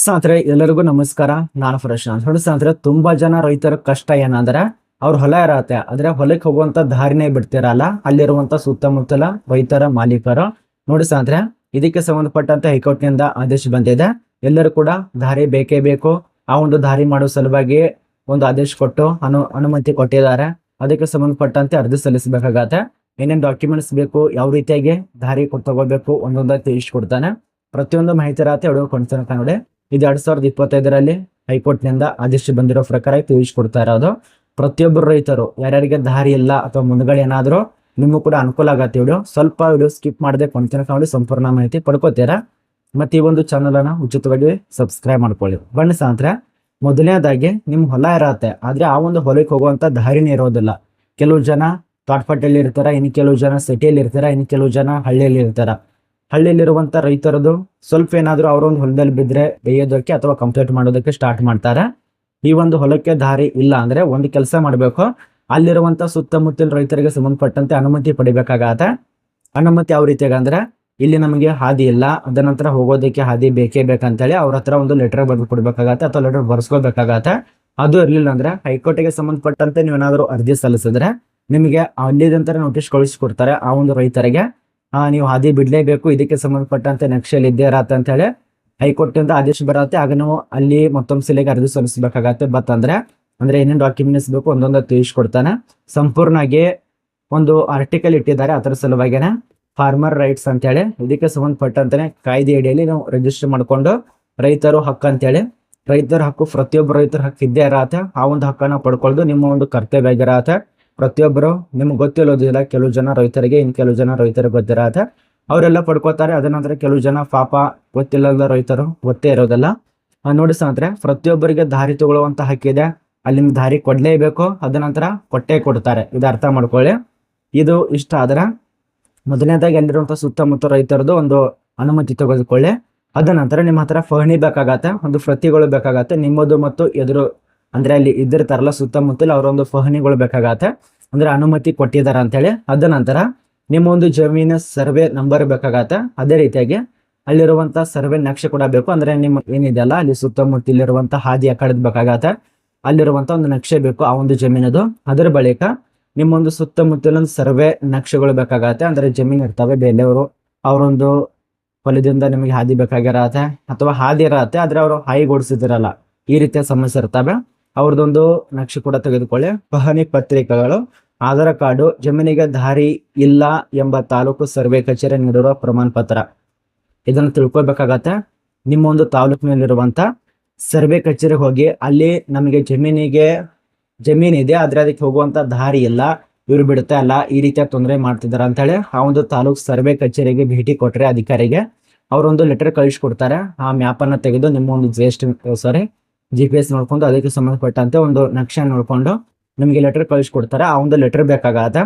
ಸ್ನೇಹಿತರೆ, ಎಲ್ಲರಿಗೂ ನಮಸ್ಕಾರ. ನಾನು ಪ್ರಶಾಂತ್ ನೋಡಿ ಸ್ನೇಹಿತರೆ, ತುಂಬಾ ಜನ ರೈತರ ಕಷ್ಟ ಏನಂದ್ರೆ, ಅವ್ರ ಹೊಲ ಇರತ್ತೆ. ಆದ್ರೆ ಹೊಲಕ್ಕೆ ಹೋಗುವಂತ ದಾರಿನೇ ಬಿಡ್ತಿರಲ್ಲ. ಅಲ್ಲಿರುವಂತ ಸುತ್ತಮುತ್ತಲ ರೈತರ ಮಾಲೀಕರು. ನೋಡಿ ಸ್ನೇಹಿತರೆ, ಇದಕ್ಕೆ ಸಂಬಂಧಪಟ್ಟಂತ ಹೈಕೋರ್ಟ್ನಿಂದ ಆದೇಶ ಬಂದಿದೆ. ಎಲ್ಲರೂ ಕೂಡ ದಾರಿ ಬೇಕೇ ಬೇಕು. ಆ ಒಂದು ದಾರಿ ಮಾಡೋ ಸಲುವಾಗಿ ಒಂದು ಆದೇಶ ಕೊಟ್ಟು ಅನು, ಅನುಮತಿ ಕೊಟ್ಟಿದ್ದಾರೆ. ಅದಕ್ಕೆ ಸಂಬಂಧಪಟ್ಟಂತೆ ಅರ್ಜಿ ಸಲ್ಲಿಸಬೇಕಾಗತ್ತೆ. ಏನೇನ್ ಡಾಕ್ಯುಮೆಂಟ್ಸ್ ಬೇಕು, ಯಾವ ರೀತಿಯಾಗಿ ದಾರಿ ಕೊಟ್ಟು ತಗೋಬೇಕು ಒಂದೊಂದಾಗಿ ತಿಳಿಸ್ಕೊಡ್ತಾನೆ. ಪ್ರತಿಯೊಂದು ಮಾಹಿತಿ ರಾತ್ರಿ ಹುಡುಗ ಕೊಡ್ತಾನೆ ನೋಡಿ. ಇದು ಎರಡ್ ಸಾವಿರದ ಇಪ್ಪತ್ತೈದರಲ್ಲಿ ಹೈಕೋರ್ಟ್ನಿಂದ ಆದೇಶ ಬಂದಿರೋ ಪ್ರಕಾರ ತಿಳಿಸ್ಕೊಡ್ತಾ ಇರೋದು. ಪ್ರತಿಯೊಬ್ಬರು ರೈತರು, ಯಾರ್ಯಾರಿಗೆ ದಾರಿ ಇಲ್ಲ ಅಥವಾ ಮುಂದ್ಗಡೆ ಏನಾದರೂ ನಿಮಗೂ ಕೂಡ ಅನುಕೂಲ ಆಗತ್ತೆ ವಿಡಿಯೋ. ಸ್ವಲ್ಪ ವಿಡಿಯೋ ಸ್ಕಿಪ್ ಮಾಡದೆ ಕೊಂಚನ ನೋಡಿ, ಸಂಪೂರ್ಣ ಮಾಹಿತಿ ಪಡ್ಕೋತೀರಾ? ಮತ್ತೆ ಈ ಒಂದು ಚಾನಲನ್ನು ಉಚಿತವಾಗಿ ಸಬ್ಸ್ಕ್ರೈಬ್ ಮಾಡ್ಕೊಳ್ಳಿ. ಬಣ್ಣ ಸಾಂತ್ರ ಮೊದಲನೇದಾಗಿ ನಿಮ್ಮ ಹೊಲ ಇರತ್ತೆ, ಆದ್ರೆ ಆ ಒಂದು ಹೊಲಕ್ಕೆ ಹೋಗುವಂಥ ದಾರಿನೇ ಇರೋದಿಲ್ಲ. ಕೆಲವು ಜನ ತಾಟ್ಪಟ್ಟಲ್ಲಿ ಇರ್ತಾರೆ, ಇನ್ನು ಕೆಲವು ಜನ ಸಿಟಿಯಲ್ಲಿ ಇರ್ತಾರೆ, ಇನ್ನು ಕೆಲವು ಜನ ಹಳ್ಳಿಯಲ್ಲಿ ಇರ್ತಾರ. ಹಳ್ಳಿಯಲ್ಲಿರುವಂತ ರೈತರದು ಸ್ವಲ್ಪ ಏನಾದ್ರು ಅವರೊಂದು ಹೊಲದಲ್ಲಿ ಬಿದ್ರೆ ಬೇಯೋದಕ್ಕೆ ಅಥವಾ ಕಂಪ್ಲೀಟ್ ಮಾಡೋದಕ್ಕೆ ಸ್ಟಾರ್ಟ್ ಮಾಡ್ತಾರೆ. ಈ ಒಂದು ಹೊಲಕ್ಕೆ ದಾರಿ ಇಲ್ಲ ಅಂದ್ರೆ ಒಂದು ಕೆಲಸ ಮಾಡಬೇಕು. ಅಲ್ಲಿರುವಂತ ಸುತ್ತಮುತ್ತಲ ರೈತರಿಗೆ ಸಂಬಂಧಪಟ್ಟಂತೆ ಅನುಮತಿ ಪಡಿಬೇಕಾಗತ್ತ. ಅನುಮತಿ ಯಾವ ರೀತಿಯಾಗ ಅಂದ್ರೆ ಇಲ್ಲಿ ನಮಗೆ ಹಾದಿ ಇಲ್ಲ, ಅದ ನಂತರ ಹೋಗೋದಕ್ಕೆ ಹಾದಿ ಬೇಕೇ ಬೇಕಂತೇಳಿ ಅವ್ರ ಹತ್ರ ಒಂದು ಲೆಟರ್ ಬರೆದು ಕೊಡ್ಬೇಕಾಗತ್ತೆ ಅಥವಾ ಲೆಟರ್ ಬರ್ಸ್ಕೋಬೇಕಾಗತ್ತೆ ಅದು ಇರ್ಲಿಲ್ಲ ಅಂದ್ರೆ ಹೈಕೋರ್ಟಿಗೆ ಸಂಬಂಧಪಟ್ಟಂತೆ ನೀವೇನಾದ್ರೂ ಅರ್ಜಿ ಸಲ್ಲಿಸಿದ್ರೆ ನಿಮಗೆ ಅಲ್ಲಿದಂತರ ನೋಟಿಸ್ ಕಳಿಸ್ಕೊಡ್ತಾರೆ ಆ ಒಂದು ರೈತರಿಗೆ. ಆ, ನೀವು ಹಾದಿ ಬಿಡ್ಲೇಬೇಕು ಇದಕ್ಕೆ ಸಂಬಂಧಪಟ್ಟಂತೆ ನಕ್ಷೆಯಲ್ಲಿ ಇದ್ದೇ ಇರತ್ತೆ ಅಂತ ಹೇಳಿ ಹೈಕೋರ್ಟಿಂದ ಆದೇಶ ಬರತ್ತೆ. ಆಗ ನಾವು ಅಲ್ಲಿ ಮತ್ತೊಮ್ಮೆ ಸಲಿಗೆ ಅರ್ಜಿ ಸಲ್ಲಿಸಬೇಕಾಗತ್ತೆ. ಬತ್ ಅಂದ್ರೆ ಅಂದ್ರೆ ಏನೇನು ಡಾಕ್ಯುಮೆಂಟ್ಸ್ ಬೇಕು ಒಂದೊಂದು ತಿಳಿಸ್ಕೊಡ್ತಾನೆ. ಸಂಪೂರ್ಣವಾಗಿ ಒಂದು ಆರ್ಟಿಕಲ್ ಇಟ್ಟಿದ್ದಾರೆ. ಅದರ ಸಲುವಾಗಿನೇ ಫಾರ್ಮರ್ ರೈಟ್ಸ್ ಅಂತೇಳಿ ಇದಕ್ಕೆ ಸಂಬಂಧಪಟ್ಟಂತೆ ಕಾಯ್ದೆ ಅಡಿಯಲ್ಲಿ ನಾವು ರಿಜಿಸ್ಟರ್ ಮಾಡ್ಕೊಂಡು ರೈತರು ಹಕ್ಕು ಅಂತೇಳಿ ರೈತರ ಹಕ್ಕು ಪ್ರತಿಯೊಬ್ಬ ರೈತರ ಹಕ್ಕು ಇದ್ದೇ ಇರತ್ತೆ ಆ ಒಂದು ಹಕ್ಕನ್ನು ಪಡ್ಕೊಳ್ಳೋದು ನಿಮ್ಮ ಒಂದು ಕರ್ತವ್ಯ ಆಗಿರತ್ತೆ ಪ್ರತಿಯೊಬ್ಬರು ನಿಮ್ಗೆ ಗೊತ್ತಿರೋದಿಲ್ಲ. ಕೆಲವು ಜನ ರೈತರಿಗೆ ಇನ್ನು ಕೆಲವು ಜನ ರೈತರಿಗೆ ಗೊತ್ತಿರತ್ತೆ ಅವರೆಲ್ಲ ಪಡ್ಕೋತಾರೆ. ಅದ ನಂತರ ಕೆಲವು ಜನ ಪಾಪ ಗೊತ್ತಿಲ್ಲದ ರೈತರು ಗೊತ್ತೇ ಇರೋದಿಲ್ಲ. ನೋಡಿ ಸ್ನೇಹಿತರೆ, ಪ್ರತಿಯೊಬ್ಬರಿಗೆ ದಾರಿ ತಗೊಳ್ಳುವಂತ ಹಕ್ಕಿದೆ ಅಲ್ಲಿಂದ ದಾರಿ ಕೊಡಲೇಬೇಕು. ಅದ ನಂತರ ಕೊಟ್ಟೇ ಕೊಡ್ತಾರೆ. ಇದು ಅರ್ಥ ಮಾಡ್ಕೊಳ್ಳಿ. ಇದು ಇಷ್ಟ ಆದ್ರೆ ಮೊದಲನೇದಾಗಿ ಎಲ್ಲಿರುವಂತ ಸುತ್ತಮುತ್ತ ರೈತರದ್ದು ಒಂದು ಅನುಮತಿ ತೆಗೆದುಕೊಳ್ಳಿ. ಅದ ನಂತರ ನಿಮ್ಮ ಹತ್ರ ಫಹಣಿ ಬೇಕಾಗತ್ತೆ. ಒಂದು ಪ್ರತಿಗಳು ಬೇಕಾಗತ್ತೆ. ನಿಮ್ಮದು ಮತ್ತು ಎದುರು, ಅಂದ್ರೆ ಅಲ್ಲಿ ಇದ್ದಿರ್ತಾರಲ್ಲ ಸುತ್ತಮುತ್ತಲು ಅವರೊಂದು ಫಹಣಿಗಳು ಬೇಕಾಗತ್ತೆ. ಅಂದ್ರೆ ಅನುಮತಿ ಕೊಟ್ಟಿದ್ದಾರೆ ಅಂತೇಳಿ, ಅದ ನಂತರ ನಿಮ್ಮ ಒಂದು ಜಮೀನ ಸರ್ವೆ ನಂಬರ್ ಬೇಕಾಗತ್ತೆ. ಅದೇ ರೀತಿಯಾಗಿ ಅಲ್ಲಿರುವಂತ ಸರ್ವೆ ನಕ್ಷೆ ಕೂಡ ಬೇಕು. ಅಂದ್ರೆ ನಿಮ್ಮ ಏನಿದೆಯಲ್ಲ ಅಲ್ಲಿ ಸುತ್ತಮುತ್ತಲಿರುವಂತ ಹಾದಿ ಆ ಕಡೆದ್ ಬೇಕಾಗತ್ತೆ. ಅಲ್ಲಿರುವಂತ ಒಂದು ನಕ್ಷೆ ಬೇಕು, ಆ ಒಂದು ಜಮೀನದು. ಅದರ ಬಳಿಕ ನಿಮ್ಮೊಂದು ಸುತ್ತಮುತ್ತಲೊಂದು ಸರ್ವೆ ನಕ್ಷೆಗಳು ಬೇಕಾಗತ್ತೆ. ಅಂದ್ರೆ ಜಮೀನ್ ಇರ್ತವೆ ಬೇರೆಯವರು ಅವರೊಂದು ಹೊಲದಿಂದ ನಿಮಗೆ ಹಾದಿ ಬೇಕಾಗಿರತ್ತೆ. ಅಥವಾ ಹಾದಿ ಇರತ್ತೆ ಆದ್ರೆ ಅವರು ಹಾಯಿಗೊಡಿಸಿದಿರಲ್ಲ. ಈ ರೀತಿಯ ಸಮಸ್ಯೆ ಇರ್ತವೆ. ಅವ್ರದ್ದೊಂದು ನಕ್ಷೆ ಕೂಡ ತೆಗೆದುಕೊಳ್ಳಿ. ಪಹಣಿ ಪತ್ರಿಕೆಗಳು, ಆಧಾರ್ ಕಾರ್ಡು, ಜಮೀನಿಗೆ ದಾರಿ ಇಲ್ಲ ಎಂಬ ತಾಲೂಕು ಸರ್ವೆ ಕಚೇರಿ ನೀಡಿರುವ ಪ್ರಮಾಣ ಪತ್ರ. ಇದನ್ನು ತಿಳ್ಕೊಬೇಕಾಗತ್ತೆ. ನಿಮ್ಮ ಒಂದು ತಾಲೂಕಿನಲ್ಲಿರುವಂತ ಸರ್ವೆ ಕಚೇರಿಗೆ ಹೋಗಿ ಅಲ್ಲಿ ನಮಗೆ ಜಮೀನಿಗೆ ಜಮೀನ್ ಇದೆ, ಆದ್ರೆ ಅದಕ್ಕೆ ಹೋಗುವಂತ ದಾರಿ ಇಲ್ಲ, ಇವ್ರು ಬಿಡುತ್ತೆ ಅಲ್ಲ, ಈ ರೀತಿಯ ತೊಂದರೆ ಮಾಡ್ತಿದ್ದಾರೆ ಅಂತ ಹೇಳಿ ಆ ಒಂದು ತಾಲೂಕು ಸರ್ವೆ ಕಚೇರಿಗೆ ಭೇಟಿ ಕೊಟ್ಟರೆ ಅಧಿಕಾರಿಗೆ, ಅವರೊಂದು ಲೆಟರ್ ಕಳಿಸ್ಕೊಡ್ತಾರೆ. ಆ ಮ್ಯಾಪ್ ಅನ್ನ ತೆಗೆದು ನಿಮ್ಮ ಒಂದು G S sorry G P S ನೋಡ್ಕೊಂಡು ಅದಕ್ಕೆ ಸಂಬಂಧಪಟ್ಟಂತೆ ಒಂದು ನಕ್ಷೆ ನೋಡ್ಕೊಂಡು ನಿಮಗೆ ಲೆಟರ್ ಕಳಿಸ್ಕೊಡ್ತಾರೆ ಆ ಒಂದು ಲೆಟರ್ ಬೇಕಾಗತ್ತೆ.